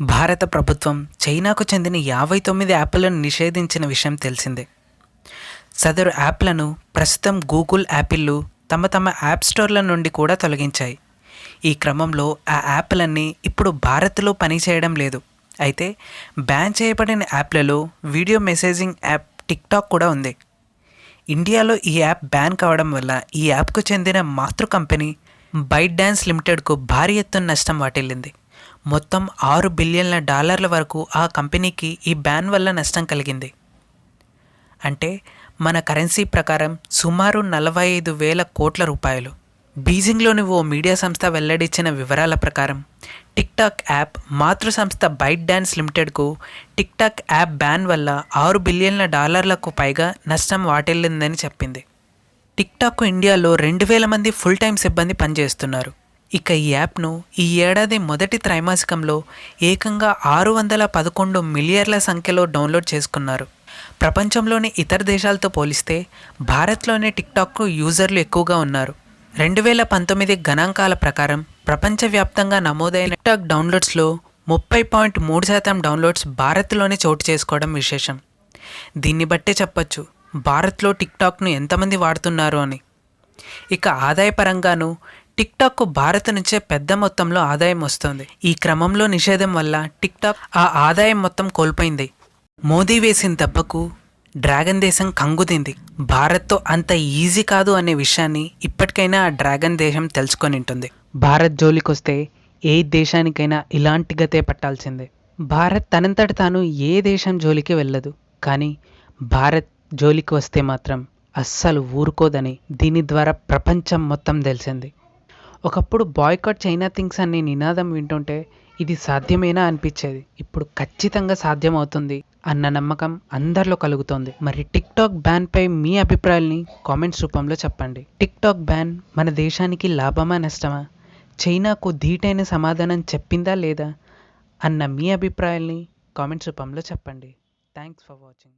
భారత ప్రభుత్వం చైనాకు చెందిన యాభై తొమ్మిది యాప్లను నిషేధించిన విషయం తెలిసిందే. సదరు యాప్లను ప్రస్తుతం గూగుల్ యాపిల్లు తమ తమ యాప్ స్టోర్ల నుండి కూడా తొలగించాయి. ఈ క్రమంలో ఆ యాప్లన్నీ ఇప్పుడు భారత్లో పనిచేయడం లేదు. అయితే బ్యాన్ చేయబడిన యాప్లలో వీడియో మెసేజింగ్ యాప్ టిక్టాక్ కూడా ఉంది. ఇండియాలో ఈ యాప్ బ్యాన్ కావడం వల్ల ఈ యాప్కు చెందిన మాతృ కంపెనీ బైట్ డ్యాన్స్ లిమిటెడ్కు భారీ ఎత్తున నష్టం వాటిల్లింది. మొత్తం ఆరు బిలియన్ల డాలర్ల వరకు ఆ కంపెనీకి ఈ బ్యాన్ వల్ల నష్టం కలిగింది. అంటే మన కరెన్సీ ప్రకారం సుమారు నలభై ఐదు వేల కోట్ల రూపాయలు. బీజింగ్లోని ఓ మీడియా సంస్థ వెల్లడించిన వివరాల ప్రకారం టిక్టాక్ యాప్ మాతృ సంస్థ బైట్ డ్యాన్స్ లిమిటెడ్కు టిక్టాక్ యాప్ బ్యాన్ వల్ల ఆరు బిలియన్ల డాలర్లకు పైగా నష్టం వాటిల్లిందని చెప్పింది. టిక్టాక్ ఇండియాలో రెండు వేల మంది ఫుల్ టైం సిబ్బంది పనిచేస్తున్నారు. ఇక ఈ యాప్ను ఈ ఏడాది మొదటి త్రైమాసికంలో ఏకంగా ఆరు వందల పదకొండు మిలియన్ల సంఖ్యలో డౌన్లోడ్ చేసుకున్నారు. ప్రపంచంలోని ఇతర దేశాలతో పోలిస్తే భారత్లోనే టిక్టాక్కు యూజర్లు ఎక్కువగా ఉన్నారు. రెండు వేల పంతొమ్మిది గణాంకాల ప్రకారం ప్రపంచవ్యాప్తంగా నమోదైన టిక్టాక్ డౌన్లోడ్స్లో ముప్పై పాయింట్ మూడు శాతం డౌన్లోడ్స్ భారత్లోనే చోటు చేసుకోవడం విశేషం. దీన్ని బట్టే చెప్పొచ్చు భారత్లో టిక్టాక్ను ఎంతమంది వాడుతున్నారు అని. ఇక ఆదాయపరంగాను టిక్టాక్కు భారత్ నుంచే పెద్ద మొత్తంలో ఆదాయం వస్తుంది. ఈ క్రమంలో నిషేధం వల్ల టిక్టాక్ ఆ ఆదాయం మొత్తం కోల్పోయింది. మోదీ వేసిన దెబ్బకు డ్రాగన్ దేశం కంగుదింది భారత్తో అంత ఈజీ కాదు అనే విషయాన్ని ఇప్పటికైనా ఆ డ్రాగన్ దేశం తెలుసుకొని ఉంటుంది. భారత్ జోలికొస్తే ఏ దేశానికైనా ఇలాంటి గతే పట్టాల్సిందే. భారత్ తనంతట తాను ఏ దేశం జోలికి వెళ్ళదు. కానీ భారత్ జోలికి వస్తే మాత్రం అస్సలు ఊరుకోదని దీని ద్వారా ప్రపంచం మొత్తం తెలిసింది. ఒకప్పుడు బాయ్కాట్ చైనా థింగ్స్ అనే నినాదం వింటుంటే ఇది సాధ్యమేనా అనిపించేది. ఇప్పుడు ఖచ్చితంగా సాధ్యమవుతుంది అన్న నమ్మకం అందరిలో కలుగుతోంది. మరి టిక్ టాక్ బ్యాన్ పై మీ అభిప్రాయాల్ని కామెంట్స్ రూపంలో చెప్పండి. టిక్ టాక్ బ్యాన్ మన దేశానికి లాభమా నష్టమా? చైనాకు ధీటైన సమాధానం చెప్పిందా లేదా? అన్న మీ అభిప్రాయాల్ని కామెంట్స్ రూపంలో చెప్పండి. Thanks for watching.